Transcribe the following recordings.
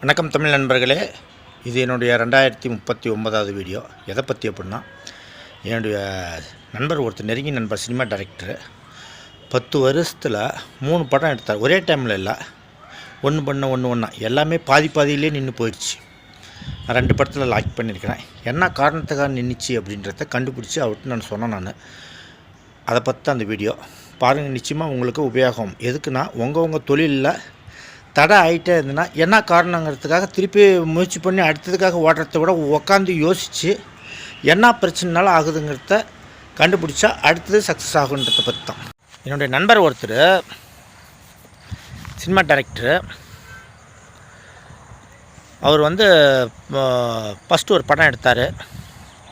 வணக்கம் தமிழ் நண்பர்களே. இது என்னுடைய ரெண்டாயிரத்தி முப்பத்தி ஒன்பதாவது வீடியோ. எதை பற்றி அப்படின்னா என்னுடைய நண்பர் ஒருத்தர் நெருங்கிய நண்பர் சினிமா டைரக்டரு. பத்து வருஷத்தில் மூணு படம் எடுத்தார். ஒரே டைமில் இல்லை. ஒன்று பண்ண ஒன்று ஒன்றா எல்லாமே பாதி பாதியிலே நின்று போயிடுச்சு நான் ரெண்டு படத்தில் லாக் பண்ணியிருக்கிறேன். என்ன காரணத்துக்காக நின்றுச்சு அப்படின்றத கண்டுபிடிச்சி அவர்கிட்ட நான் சொன்னேன் நான். அதை பற்றி அந்த வீடியோ. பாருங்கள் நிச்சயமாக உங்களுக்கு உபயோகம். எதுக்குன்னா உங்கள் உங்கள் தொழிலில் தடை ஆகிட்டே இருந்ததுன்னா என்ன காரணங்கிறதுக்காக திருப்பி முயற்சி பண்ணி அடுத்ததுக்காக ஓடுறத விட உட்காந்து யோசித்து என்ன பிரச்சனைனாலும் ஆகுதுங்கிறத கண்டுபிடிச்சா அடுத்தது சக்ஸஸ் ஆகுன்றதை பற்றி தான். என்னுடைய நண்பர் ஒருத்தர் சினிமா டைரக்டரு அவர் வந்து ஃபஸ்ட்டு ஒரு படம் எடுத்தார்.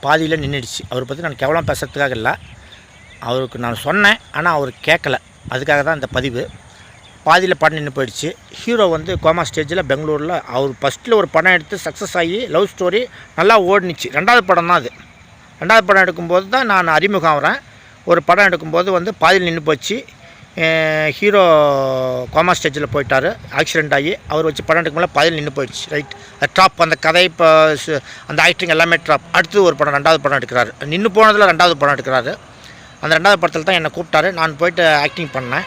பாதியில் நின்றுடுச்சு அவரை பற்றி நான் கேவலம் பேசுறதுக்காக இல்லை. அவருக்கு நான் சொன்னேன் ஆனால் அவர் கேட்கல அதுக்காக தான் இந்த பதிவு. பாதியில் படம் நின்று போயிடுச்சு. ஹீரோ வந்து கோமா ஸ்டேஜில் பெங்களூரில் அவர் ஃபஸ்ட்டில் ஒரு படம் எடுத்து சக்ஸஸ் ஆகி லவ் ஸ்டோரி நல்லா ஓடினுச்சு. ரெண்டாவது படம் தான் அது. ரெண்டாவது படம் எடுக்கும்போது தான் நான் அறிமுகம் ஆகிறேன். ஒரு படம் எடுக்கும்போது வந்து பாதியில் நின்று போச்சு. ஹீரோ கோமா ஸ்டேஜில் போயிட்டார். ஆக்சிடெண்ட் ஆகி அவர் வச்சு படம் எடுக்கும்போது பாதியில் நின்று போயிடுச்சு. ரைட் ட்ராப் அந்த கதை இப்போ அந்த ஆக்டிங் எல்லாமே ட்ராப் அடுத்து ஒரு படம் ரெண்டாவது படம் எடுக்கிறாரு. நின்று போனதில் ரெண்டாவது படம் எடுக்கிறாரு. அந்த ரெண்டாவது படத்தில் தான் என்னை கூப்பிட்டாரு. நான் போயிட்டு ஆக்டிங் பண்ணேன்.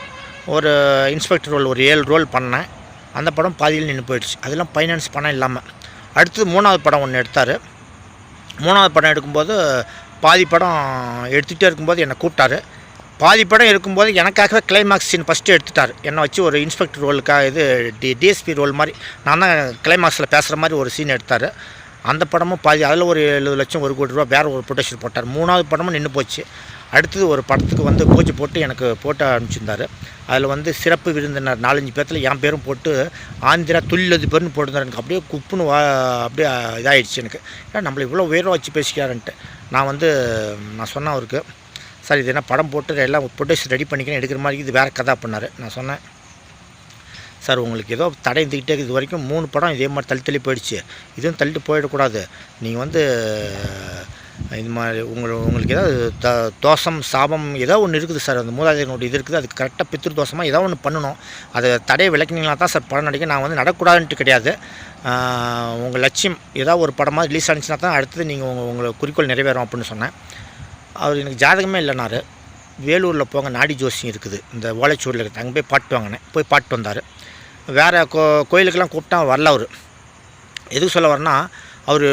ஒரு இன்ஸ்பெக்டர் ரோல் ஒரு ஏழு ரோல் பண்ணேன். அந்த படம் பாதியில் நின்று போயிடுச்சு. அதெல்லாம் ஃபைனான்ஸ் பணம் இல்லாமல் அடுத்தது மூணாவது படம் ஒன்று எடுத்தார். மூணாவது படம் எடுக்கும்போது பாதி படம் எடுத்துகிட்டே இருக்கும்போது என்னை கூப்பிட்டாரு. பாதி படம் இருக்கும்போது எனக்காகவே கிளைமாக்ஸ் சீன் ஃபஸ்ட்டு எடுத்துட்டார். என்னை வச்சு ஒரு இன்ஸ்பெக்டர் ரோலுக்காக இது டி டிஎஸ்பி ரோல் மாதிரி நான் தான் கிளைமாக்ஸில் பேசுகிற மாதிரி ஒரு சீன் எடுத்தார். அந்த படமும் பாதி அதில் ஒரு எழுபது லட்சம் ஒரு கோடி ரூபா வேறு ஒரு ப்ரொடக்ஷன் போட்டார். மூணாவது படமும் நின்று போச்சு. அடுத்தது ஒரு படத்துக்கு வந்து பூஜை போட்டு எனக்கு போட்டு அனுப்பிச்சிருந்தார். அதில் வந்து சிறப்பு விருந்தினர் நாலஞ்சு பேர்த்தில் என் பேரும் போட்டு ஆந்திரா துள்ளது பேர்னு போட்டிருந்தார். எனக்கு அப்படியே குப்புன்னு வா அப்படியே இதாகிடுச்சு எனக்கு. ஏன்னா நம்மளை இவ்வளோ உயரம் வச்சு பேசிக்கிறாருன்ட்டு. நான் வந்து நான் சொன்னேன் அவருக்கு சார் இது என்ன படம் போட்டு எல்லாம் ஃபோட்டோஸ் ரெடி பண்ணிக்கிறேன் எடுக்கிற மாதிரி இது வேறு கதை பண்ணார் நான் சொன்னேன் சார் உங்களுக்கு ஏதோ தடை இருந்துக்கிட்டே இருக்குது. இது வரைக்கும் மூணு படம் இதே மாதிரி தள்ளி தள்ளி போயிடுச்சு. இதுவும் தள்ளிட்டு போயிடக்கூடாது. நீங்கள் வந்து இது மாதிரி உங்கள் உங்களுக்கு ஏதாவது த தோஷம் சாபம் ஏதோ ஒன்று இருக்குது சார். அந்த மூதாதையனுடைய இது இருக்குது. அதுக்கு கரெக்டாக பித்திரு தோஷமாக ஏதோ ஒன்று பண்ணணும். அதை தடையை விளக்கினீங்களா தான் சார் படம் நடிக்க நான் வந்து நடக்கூடாதுன்ட்டு கிடையாது. உங்கள் லட்சியம் ஏதாவது ஒரு படமாக ரிலீஸ் ஆனிச்சுன்னா தான் அடுத்தது நீங்கள் உங்கள் உங்களை குறிக்கோள் நிறைவேறும் அப்படின்னு சொன்னேன். அவர் எனக்கு ஜாதகமே இல்லைனாரு வேலூரில் போங்க நாடி ஜோசியம் இருக்குது. இந்த ஓலைச்சூரில் இருக்குது அங்கே போய் பாட்டு வாங்கினேன். போய் பாட்டு வந்தார். வேறு கோ கோயிலுக்கெல்லாம் கூப்பிட்டா வரல அவர். எதுக்கு சொல்ல வரேன்னா அவர்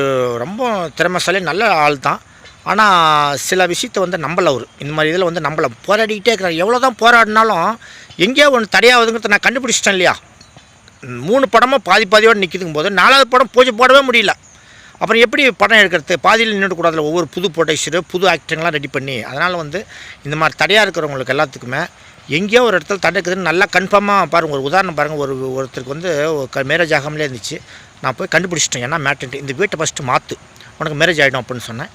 ரொம்ப திறமைசாலி நல்ல ஆள் தான் ஆனால் சில விஷயத்தை வந்து நம்பலை அவர். இந்த மாதிரி இதில் வந்து நம்பலை. போராடிக்கிட்டே இருக்கிறார். எவ்வளோ தான் போராடினாலும் எங்கேயோ ஒன்று தடையாகுதுங்கிறத நான் கண்டுபிடிச்சிட்டேன் இல்லையா? மூணு படமும் பாதி பாதியோடு நிற்கிதுங்கும் போது நாலாவது படம் பூஜை போடவே முடியல. அப்புறம் எப்படி படம் எடுக்கிறது? பாதியில் நின்றுக்கூடாதுல ஒவ்வொரு புது ப்ரொடக்ஷரு புது ஆக்டருங்கெலாம் ரெடி பண்ணி. அதனால் வந்து இந்த மாதிரி தடையாக இருக்கிறவங்களுக்கு எல்லாத்துக்குமே எங்கேயோ ஒரு இடத்துல தடுக்குதுன்னு நல்லா கன்ஃபார்மாக பாருங்கள் ஒரு உதாரணம் பாருங்கள் ஒரு ஒருத்தருக்கு வந்து மேரேஜ் ஆகாமலே இருந்துச்சு. நான் போய் கண்டுபிடிச்சிட்டேன். ஏன்னா மேட்டன்ட்டு இந்த வீட்டை ஃபஸ்ட்டு மாற்று உனக்கு மேரேஜ் ஆகிடும் அப்படின்னு சொன்னேன்.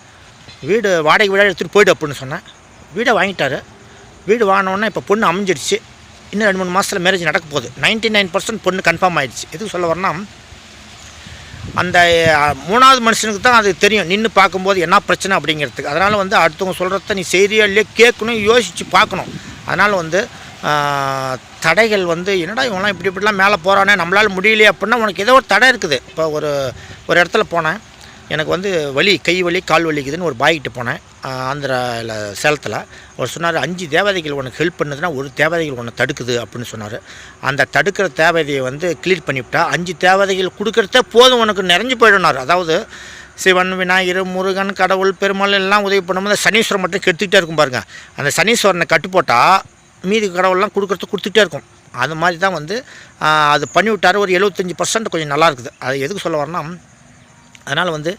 வீடு வாடகை வீடாக எடுத்துகிட்டு போய்டு அப்படின்னு சொன்னேன். வீடை வாங்கிட்டாரு. வீடு வாங்கினோடனே இப்போ பொண்ணு அமைஞ்சிடுச்சு. இன்னும் ரெண்டு மூணு மாதத்தில் மேரேஜ் நடக்க போகுது. 99% நைன் பர்சன்ட் பொண்ணு கன்ஃபார்ம் ஆகிடுச்சு எதுக்கு சொல்ல வரனா அந்த மூணாவது மனுஷனுக்கு தான் அது தெரியும். நின்று பார்க்கும்போது என்ன பிரச்சனை அப்படிங்கிறதுக்கு. அதனால் வந்து அடுத்தவங்க சொல்கிறத நீ சரியா இல்லையா கேட்கணும் யோசித்து பார்க்கணும். அதனால் வந்து தடைகள் வந்து என்னடா இவங்களாம் இப்படி இப்படிலாம் மேலே போகிறானே நம்மளால் முடியலையே அப்படின்னா உனக்கு ஏதோ ஒரு தடை இருக்குது. இப்போ ஒரு ஒரு இடத்துல போனேன். எனக்கு வந்து வலி கை வலி கால் வலிக்குதுன்னு ஒரு பாய்கிட்ட போனேன் ஆந்திராவில் சேலத்தில். அவர் சொன்னார் அஞ்சு தேவதைகள் உனக்கு ஹெல்ப் பண்ணுதுன்னா ஒரு தேவதைகள் உன்னை தடுக்குது அப்படின்னு சொன்னார். அந்த தடுக்கிற தேவதையை வந்து கிளியர் பண்ணிவிட்டா அஞ்சு தேவதைகள் கொடுக்குறதே போதும் உனக்கு நிறைஞ்சு போயிடுனார் அதாவது சிவன் விநாயகர் முருகன் கடவுள் பெருமாள் எல்லாம் உதவி பண்ணும்போது சனீஸ்வரன் மட்டும் கெடுத்துக்கிட்டே இருக்கும் பாருங்கள் அந்த சனீஸ்வரனை கட்டுப்போட்டால் மீதி கடவுள்லாம் கொடுக்குறது கொடுத்துட்டே இருக்கும். அது மாதிரி தான் வந்து அது பண்ணிவிட்டார் ஒரு எழுபத்தஞ்சி பர்சன்ட் கொஞ்சம் நல்லா இருக்குது. அது எதுக்கு சொல்ல வரேன்னா அதனால் வந்து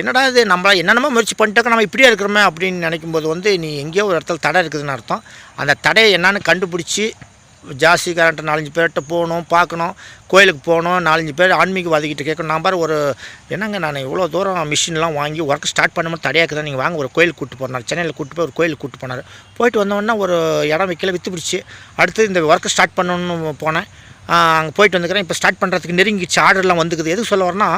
என்னடா இது? நம்ம என்னென்னமோ முயற்சி பண்ணிட்டாக்க நம்ம இப்படியே இருக்கிறோமே அப்படின்னு நினைக்கும்போது வந்து நீ எங்கேயோ ஒரு இடத்துல தடை இருக்குதுன்னு அர்த்தம். அந்த தடையை என்னன்னு கண்டுபிடிச்சி ஜாஸ்திக்காரன்ட்ட நாலஞ்சு பேர்கிட்ட போகணும் பார்க்கணும் கோயிலுக்கு போகணும் நாலஞ்சு பேர் ஆன்மீகவாதிகிட்ட கேட்கணும். நான் பாரு ஒரு என்னங்க நான் இவ்வளோ தூரம் மிஷின்லாம் வாங்கி ஒர்க் ஸ்டார்ட் பண்ணும்போது தடையாக தான் நீங்கள் வாங்க ஒரு கோயிலுக்கு கூட்டு போனார். சென்னையில் கூட்டு போய் ஒரு கோயிலுக்கு கூட்டு போனார். போயிட்டு வந்தோடனே ஒரு இடம் வைக்கல விற்று பிடிச்சி அடுத்து இந்த ஒர்க்கை ஸ்டார்ட் பண்ணணும்னு போனேன். அங்கே போயிட்டு வந்துக்கிறேன். இப்போ ஸ்டார்ட் பண்ணுறதுக்கு நெருங்கிச்சு ஆர்டர்லாம் வந்துக்குது. எதுக்கு சொல்ல வரேன்னா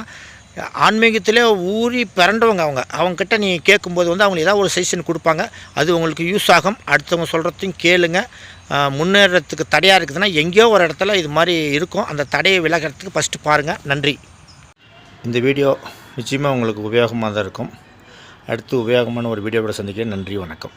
ஆன்மீகத்திலே ஊறி பிறண்டவங்க அவங்க. அவங்கக்கிட்ட நீ கேட்கும்போது வந்து அவங்க ஏதாவது ஒரு சஜஷன் கொடுப்பாங்க. அது உங்களுக்கு யூஸ் ஆகும். அடுத்தவங்க சொல்கிறதையும் கேளுங்க. முன்னேறத்துக்கு தடையாக இருக்குதுன்னா எங்கேயோ ஒரு இடத்துல இது மாதிரி இருக்கும். அந்த தடையை விலகிறதுக்கு ஃபஸ்ட்டு பாருங்கள் நன்றி. இந்த வீடியோ நிச்சயமாக உங்களுக்கு உபயோகமாக தான் இருக்கும். அடுத்து உபயோகமான ஒரு வீடியோவோட சந்திக்கிறேன். நன்றி வணக்கம்.